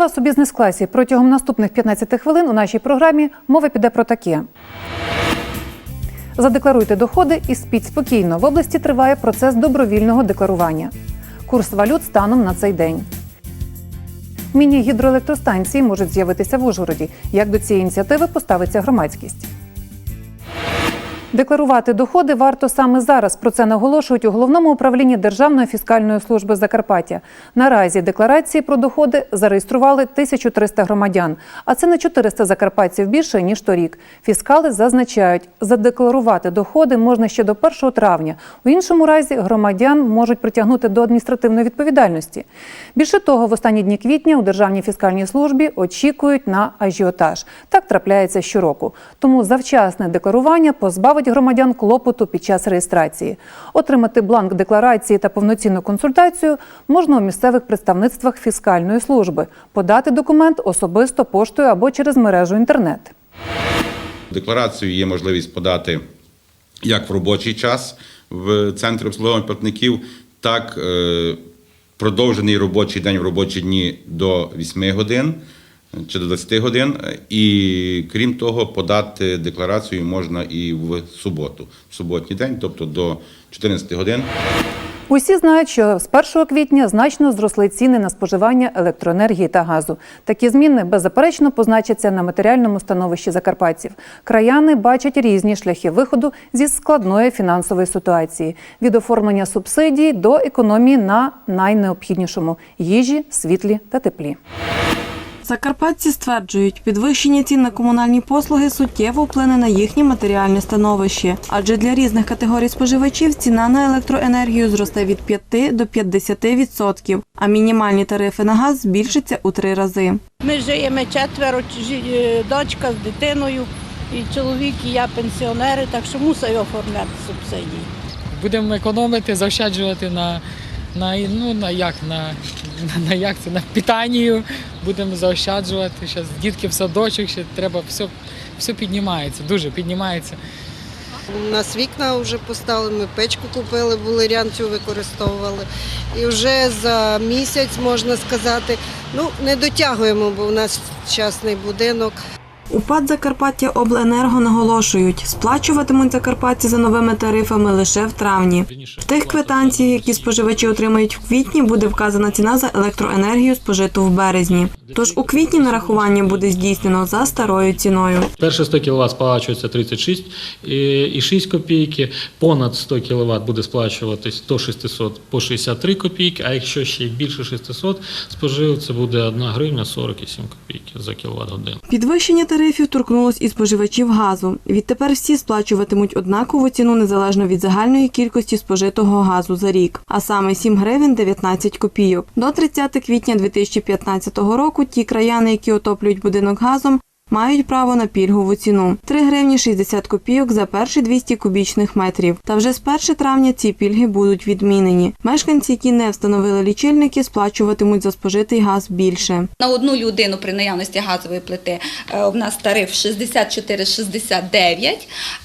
Вас у бізнес-класі. Протягом наступних 15 хвилин у нашій програмі мова піде про таке. Задекларуйте доходи і спіть спокійно. В області триває процес добровільного декларування. Курс валют станом на цей день. Міні-гідроелектростанції можуть з'явитися в Ужгороді. Як до цієї ініціативи поставиться громадськість? Декларувати доходи варто саме зараз. Про це наголошують у головному управлінні Державної фіскальної служби Закарпаття. Наразі декларації про доходи зареєстрували 1300 громадян, а це на 400 закарпатців більше ніж торік. Фіскали зазначають, задекларувати доходи можна ще до 1 травня. У іншому разі громадян можуть притягнути до адміністративної відповідальності. Більше того, в останні дні квітня у Державній фіскальній службі очікують на ажіотаж. Так трапляється щороку. Тому завчасне декларування позбавить громадян клопоту під час реєстрації. Отримати бланк декларації та повноцінну консультацію можна у місцевих представництвах фіскальної служби, подати документ особисто поштою або через мережу інтернет. Декларацію є можливість подати як в робочий час в центрі обслуговування платників, так е, продовжений робочий день в робочі дні до 8 годин чи до 20 годин. І крім того, подати декларацію можна і в суботу, в суботній день, тобто до 14 годин. Усі знають, що з 1 квітня значно зросли ціни на споживання електроенергії та газу. Такі зміни беззаперечно позначаться на матеріальному становищі закарпатців. Краяни бачать різні шляхи виходу зі складної фінансової ситуації від оформлення субсидій до економії на найнеобхіднішому їжі, світлі та теплі. Закарпатці стверджують, підвищення цін на комунальні послуги суттєво вплине на їхнє матеріальне становище, адже для різних категорій споживачів ціна на електроенергію зросте від 5 до 50%, а мінімальні тарифи на газ збільшаться у три рази. Ми живемо четверо, е, дочка з дитиною, і чоловік, і я пенсіонери, так що мусив оформляти субсидії. будемо економити, заощаджувати на, на, ну, на як на, на, на як це на питанню. Будемо заощаджувати. Зараз дітки в садочок, ще треба все, все піднімається, дуже піднімається. У нас вікна вже поставили, ми печку купили, булерян цю використовували. І вже за місяць, можна сказати, ну не дотягуємо, бо у нас частний будинок. У ПАД Закарпаття Обленерго наголошують, сплачуватимуть закарпатці за новими тарифами лише в травні. В тих квитанціях, які споживачі отримають в квітні, буде вказана ціна за електроенергію, спожиту в березні. Тож у квітні нарахування буде здійснено за старою ціною. Перше 100 кВт сплачується 36 і- і 6 копійки, понад 100 кВт буде сплачуватись до 600 по 63 копійки, а якщо ще й більше 600 спожив, це буде 1 гривня 47 копійки за кіловат годину. Підвищення тарифів торкнулось і споживачів газу. Відтепер всі сплачуватимуть однакову ціну незалежно від загальної кількості спожитого газу за рік, а саме 7 гривень 19 копійок. До 30 квітня 2015 року ті краяни, які отоплюють будинок газом, мають право на пільгову ціну 3 гривні 60 копійок за перші 200 кубічних метрів. Та вже з 1 травня ці пільги будуть відмінені. Мешканці, які не встановили лічильники, сплачуватимуть за спожитий газ більше. На одну людину при наявності газової плити е, у нас тариф 64,69,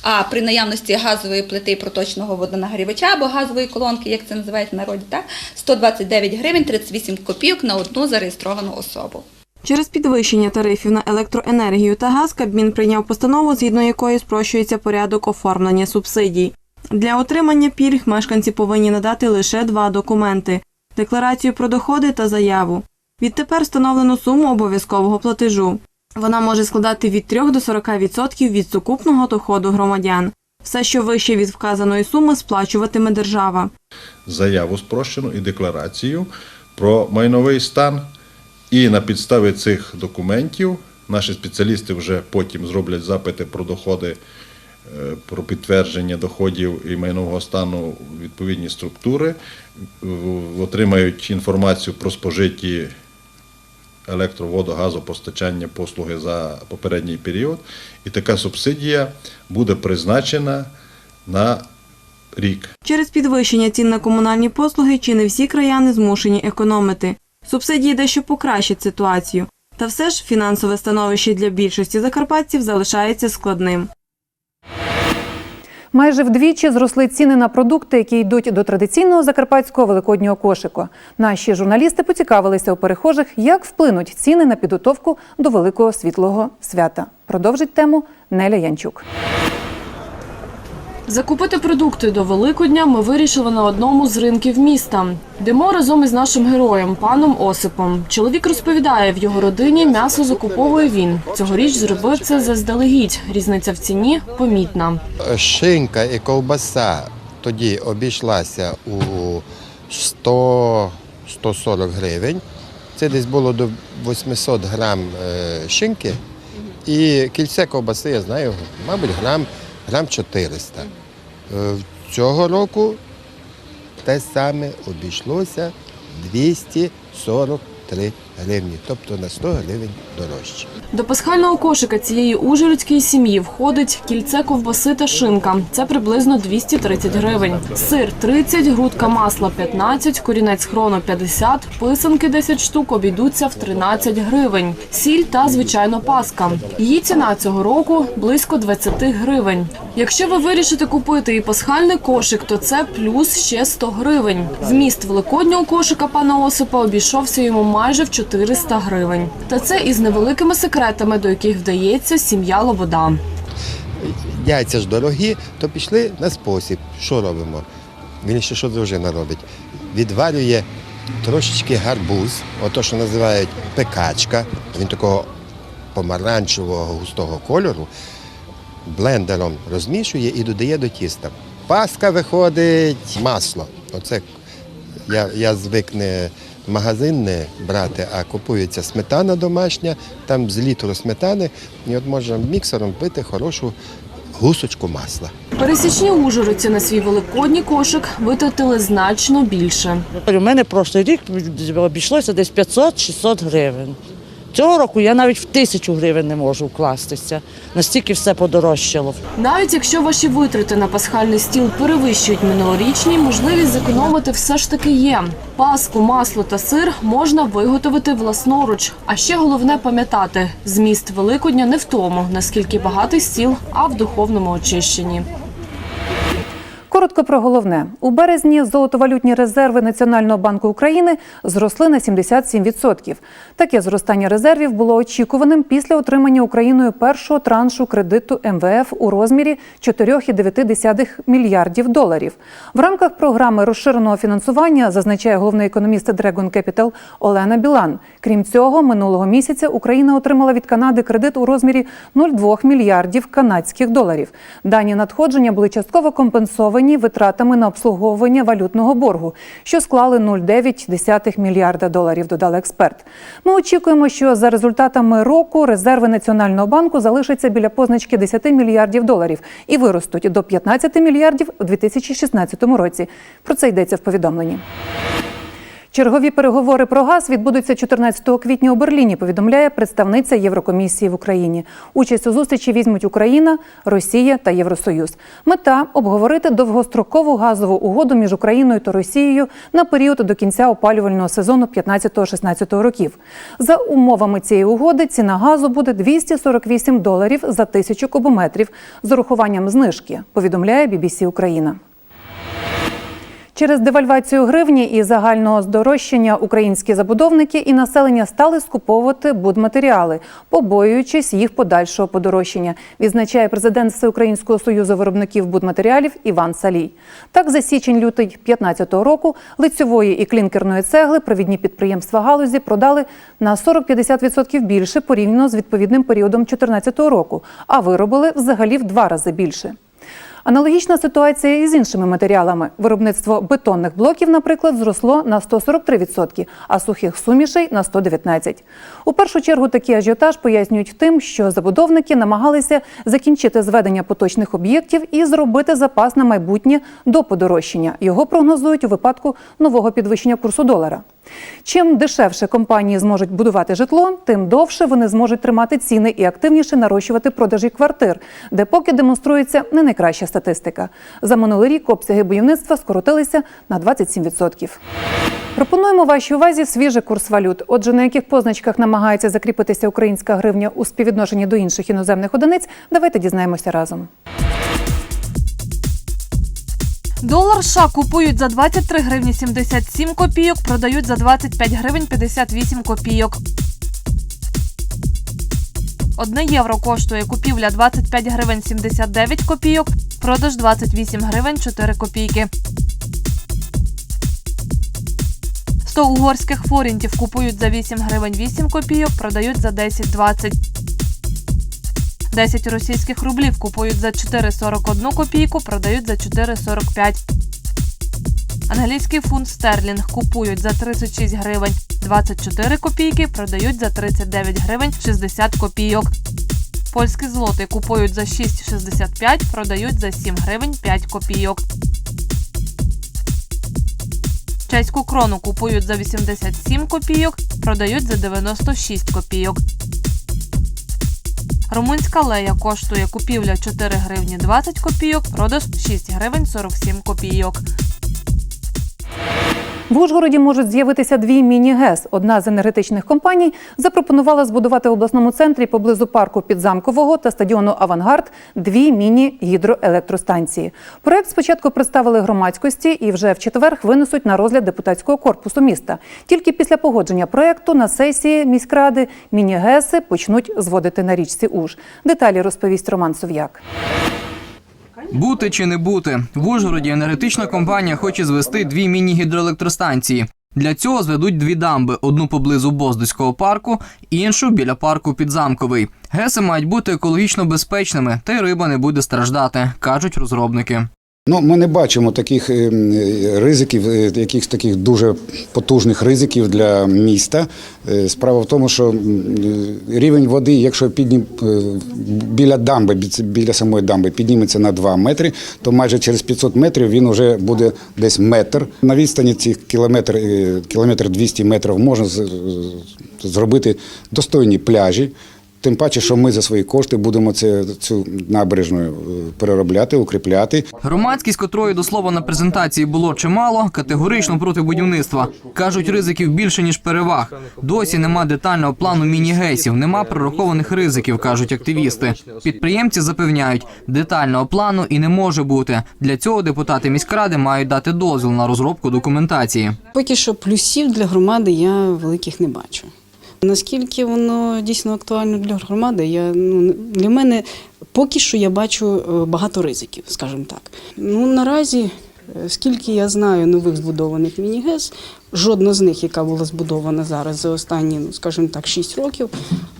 а при наявності газової плити проточного водонагрівача або газової колонки, як це називають в народі, так, 129 гривень 38 копійок на одну зареєстровану особу. Через підвищення тарифів на електроенергію та газ Кабмін прийняв постанову, згідно якої спрощується порядок оформлення субсидій. Для отримання пільг мешканці повинні надати лише два документи – декларацію про доходи та заяву. Відтепер встановлено суму обов'язкового платежу. Вона може складати від 3 до 40% від сукупного доходу громадян. Все, що вище від вказаної суми, сплачуватиме держава. заяву спрощену і декларацію про майновий стан. І на підставі цих документів наші спеціалісти вже потім зроблять запити про доходи, е, про підтвердження доходів і майнового стану відповідні структури, отримають інформацію про спожиті електро, воду, газопостачання послуги за попередній період. І така субсидія буде призначена на рік. Через підвищення цін на комунальні послуги чи не всі краяни змушені економити. Субсидії дещо покращать ситуацію. Та все ж фінансове становище для більшості закарпатців залишається складним. Майже вдвічі зросли ціни на продукти, які йдуть до традиційного закарпатського великоднього кошику. Наші журналісти поцікавилися у перехожих, як вплинуть ціни на підготовку до великого світлого свята. Продовжить тему Неля Янчук. Закупити продукти до Великодня ми вирішили на одному з ринків міста. Йдемо разом із нашим героєм, паном Осипом. Чоловік розповідає, в його родині м'ясо закуповує він. Цьогоріч зробив це заздалегідь. Різниця в ціні помітна. Шинка і ковбаса тоді обійшлася у 100 140 гривень. Це десь було до 800 грам е, шинки. І кільце ковбаси, я знаю, мабуть, грам, грам 400. Е, Цього року те саме обійшлося 243 гривні, тобто на 100 гривень дорожче. До пасхального кошика цієї ужгородської сім'ї входить кільце ковбаси та шинка. Це приблизно 230 гривень. Сир 30, грудка масла 15, корінець хрону 50, писанки 10 штук обійдуться в 13 гривень. Сіль та, звичайно, паска. Її ціна цього року близько 20 гривень. Якщо ви вирішите купити і пасхальний кошик, то це плюс ще 100 гривень. Вміст великоднього кошика пана Осипа обійшовся йому майже в 400 гривень. Та це із невеликими секретами, до яких вдається сім'я Лобода. яйця ж дорогі, то пішли на спосіб. Що робимо? Він ще що дружина робить? Відварює трошечки гарбуз, ото що називають пекачка. Він такого помаранчевого густого кольору, блендером розмішує і додає до тіста. Паска виходить масло. Оце я, я звик не магазинне брати, а купується сметана домашня, там з літру сметани, і от можна міксером пити хорошу гусочку масла. Пересічні ужгородці на свій великодній кошик витратили значно більше. У мене прошлий рік обійшлося десь 500-600 гривень. Цього року я навіть в тисячу гривень не можу вкластися. Настільки все подорожчало. Навіть якщо ваші витрати на пасхальний стіл перевищують минулорічні, можливість зекономити все ж таки є. Паску, масло та сир можна виготовити власноруч. А ще головне пам'ятати, зміст Великодня не в тому, наскільки багатий стіл, а в духовному очищенні. Коротко про головне. У березні золотовалютні резерви Національного банку України зросли на 77%. Таке зростання резервів було очікуваним після отримання Україною першого траншу кредиту МВФ у розмірі 4,9 мільярдів доларів. В рамках програми розширеного фінансування зазначає головний економіст Dragon Capital Олена Білан. Крім цього, минулого місяця Україна отримала від Канади кредит у розмірі 0,2 мільярдів канадських доларів. Дані надходження були частково компенсовані витратами на обслуговування валютного боргу, що склали 0,9 мільярда доларів, Додали експерт. Ми очікуємо, що за результатами року резерви Національного банку залишаться біля позначки 10 мільярдів доларів і виростуть до 15 мільярдів у 2016 році. Про це йдеться в повідомленні. Чергові переговори про газ відбудуться 14 квітня у Берліні. Повідомляє представниця Єврокомісії в Україні. Участь у зустрічі візьмуть Україна, Росія та Євросоюз. Мета обговорити довгострокову газову угоду між Україною та Росією на період до кінця опалювального сезону 15-16 років. За умовами цієї угоди ціна газу буде 248 доларів за тисячу кубометрів з урахуванням знижки. Повідомляє BBC Україна. Через девальвацію гривні і загального здорожчання українські забудовники і населення стали скуповувати будматеріали, побоюючись їх подальшого подорожчання, відзначає президент Всеукраїнського союзу виробників будматеріалів Іван Салій. Так, за січень-лютий 2015 року лицьової і клінкерної цегли провідні підприємства галузі продали на 40-50% більше порівняно з відповідним періодом 2014 року, а виробили взагалі в два рази більше. Аналогічна ситуація і з іншими матеріалами. Виробництво бетонних блоків, наприклад, зросло на 143%, а сухих сумішей на 119%. У першу чергу такий ажіотаж пояснюють тим, що забудовники намагалися закінчити зведення поточних об'єктів і зробити запас на майбутнє до подорожчання. Його прогнозують у випадку нового підвищення курсу долара. Чим дешевше компанії зможуть будувати житло, тим довше вони зможуть тримати ціни і активніше нарощувати продажі квартир, де поки демонструється не найкраща статистика. За минулий рік обсяги будівництва скоротилися на 27%. Пропонуємо вашій увазі свіжий курс валют. Отже, на яких позначках намагається закріпитися українська гривня у співвідношенні до інших іноземних одиниць, давайте дізнаємося разом. Долар США купують за 23 гривні 77 копійок, продають за 25 гривень 58 копійок. Одне євро коштує купівля 25 гривень 79 копійок, продаж 28 гривень 4 копійки. 100 угорських форінтів купують за 8 гривень 8 копійок, продають за 10,20. 10 російських рублів купують за 4,41 копійку, продають за 4,45. Англійський фунт стерлінг купують за 36 гривень 24 копійки, продають за 39 гривень 60 копійок. Польські злоти купують за 6,65, продають за 7 гривень 5 копійок. Чеську крону купують за 87 копійок, продають за 96 копійок. Румунська лея коштує купівля 4 гривні 20 копійок, продаж 6 гривень 47 копійок. В Ужгороді можуть з'явитися дві міні-ГЕС. Одна з енергетичних компаній запропонувала збудувати в обласному центрі поблизу парку Підзамкового та стадіону Авангард дві міні-гідроелектростанції. Проект спочатку представили громадськості і вже в четвер винесуть на розгляд депутатського корпусу міста. Тільки після погодження проекту на сесії міськради міні-ГЕСи почнуть зводити на річці Уж. Деталі розповість Роман Сов'як. Бути чи не бути в Ужгороді енергетична компанія хоче звести дві міні-гідроелектростанції. Для цього зведуть дві дамби: одну поблизу Боздуського парку, іншу біля парку Підзамковий. ГЕСи мають бути екологічно безпечними, та й риба не буде страждати, кажуть розробники. Ну, ми не бачимо таких е, е, ризиків, е, якихось таких дуже потужних ризиків для міста. Справа в тому, що рівень води, якщо піднім біля дамби, біля самої дамби підніметься на 2 метри, то майже через 500 метрів він вже буде десь метр. На відстані цих кілометр, кілометр 200 метрів можна зробити достойні пляжі. Тим паче, що ми за свої кошти будемо це, цю набережну е, переробляти, укріпляти. Громадськість, котрої до слова на презентації було чимало, категорично проти будівництва. кажуть, ризиків більше ніж переваг. Досі нема детального плану міні-гейсів, нема прорахованих ризиків, кажуть активісти. Підприємці запевняють, детального плану і не може бути. Для цього депутати міськради мають дати дозвіл на розробку документації. Поки що плюсів для громади я великих не бачу. Наскільки воно дійсно актуально для громади, я ну для мене поки що я бачу е, багато ризиків, скажімо так. Ну наразі, е, скільки я знаю нових збудованих міні-ГЕС, жодна з них, яка була збудована зараз за останні, ну скажімо так, 6 років,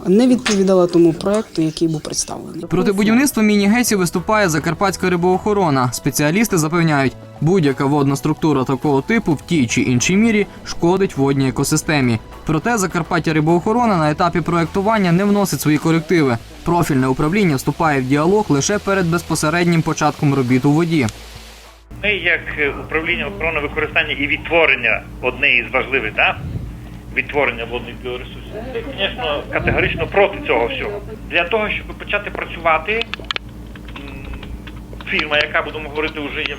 не відповідала тому проекту, який був представлений. Проти будівництва міні-гейсів виступає Закарпатська рибоохорона. Спеціалісти запевняють, будь-яка водна структура такого типу в тій чи іншій мірі шкодить водній екосистемі. Проте Закарпаття рибоохорона на етапі проектування не вносить свої корективи. Профільне управління вступає в діалог лише перед безпосереднім початком робіт у воді. Ми, як е, управління охорони використання і відтворення одне із важливих да, відтворення водних біоресурсів, звісно, категорично проти цього всього. Для того, щоб почати працювати, фірма, яка будемо говорити, вже є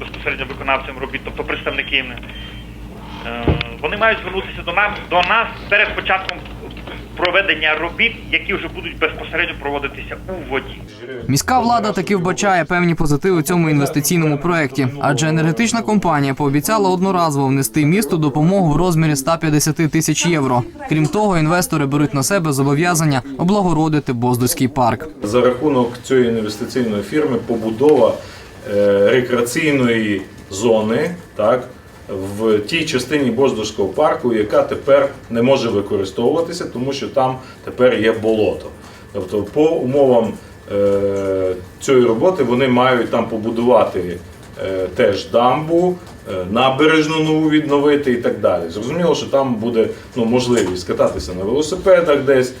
безпосередньо виконавцем робіт, тобто представники, е, вони мають звернутися до нас, до нас перед початком проведення робіт, які вже будуть безпосередньо проводитися у воді. Міська влада таки вбачає певні позитиви у цьому інвестиційному проєкті, адже енергетична компанія пообіцяла одноразово внести місту допомогу в розмірі 150 тисяч євро. Крім того, інвестори беруть на себе зобов'язання облагородити Боздуський парк. За рахунок цієї інвестиційної фірми побудова е, рекреаційної зони, так, в тій частині Боздорського парку, яка тепер не може використовуватися, тому що там тепер є болото. Тобто, по умовам е, цієї роботи вони мають там побудувати е, теж дамбу, е, набережну нову відновити і так далі. Зрозуміло, що там буде ну, можливість кататися на велосипедах десь.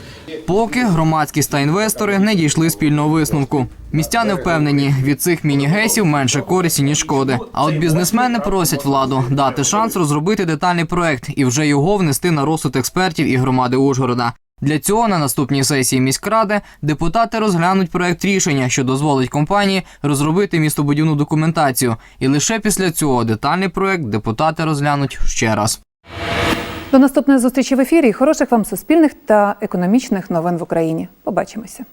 Поки громадськість та інвестори не дійшли спільного висновку. Містяни впевнені, від цих міні-гейсів менше користі, ніж шкоди. А от бізнесмени просять владу дати шанс розробити детальний проект і вже його внести на розсуд експертів і громади Ужгорода. Для цього на наступній сесії міськради депутати розглянуть проект рішення, що дозволить компанії розробити містобудівну документацію. І лише після цього детальний проект депутати розглянуть ще раз. До наступної зустрічі в ефірі. Хороших вам суспільних та економічних новин в Україні. Побачимося.